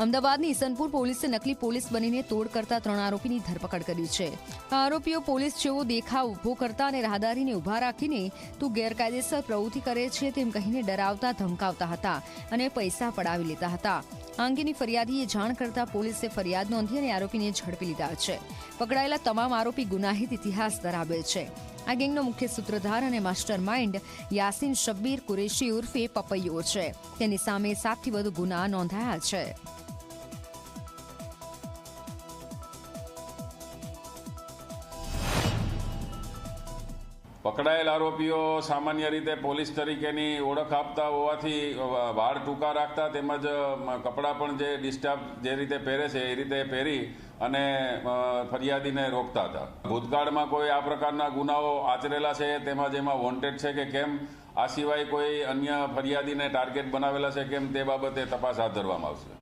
અમદાવાદની ઈસનપુર પોલીસે નકલી પોલીસ બનીને તોડ કરતા ત્રણ આરોપીની ધરપકડ કરી છે. આ આરોપીઓ પોલીસ જેવો દેખાવ ઊભો કરતા અને રાહદારીને ઊભા રાખીને તું ગેરકાયદેસર પ્રવૃત્તિ કરે છે તેમ કહીને ડરાવતા, ધમકાવતા હતા અને પૈસા પડાવી લેતા હતા. આ અંગેની ફરિયાદીએ જાણ કરતા પોલીસે ફરિયાદ નોંધી અને આરોપીને ઝડપી લીધા છે. પકડાયેલા તમામ આરોપી ગુનાહિત ઇતિહાસ ધરાવે છે. આ ગેંગનો મુખ્ય સૂત્રધાર અને માસ્ટર માઇન્ડ યાસીન શબ્બીર કુરેશી ઉર્ફે પપૈયો છે. તેની સામે સાતથી વધુ ગુના નોંધાયા છે. પકડાયેલ આરોપીઓ સામાન્ય રીતે પોલીસ તરીકેની ઓળખ આપતા હોવાથી વાળ ટૂંકા રાખતા તેમજ કપડાં પણ જે ડિસ્ટર્બ જે રીતે પહેરે છે એ રીતે પહેરી અને ફરિયાદીને રોકતા હતા. ભૂતકાળમાં કોઈ આ પ્રકારના ગુનાઓ આચરેલા છે તેમજ એમાં વોન્ટેડ છે કે કેમ? આ સિવાય કોઈ અન્ય ફરિયાદીને ટાર્ગેટ બનાવેલા છે કેમ? તે બાબતે તપાસ હાથ ધરવામાં આવશે.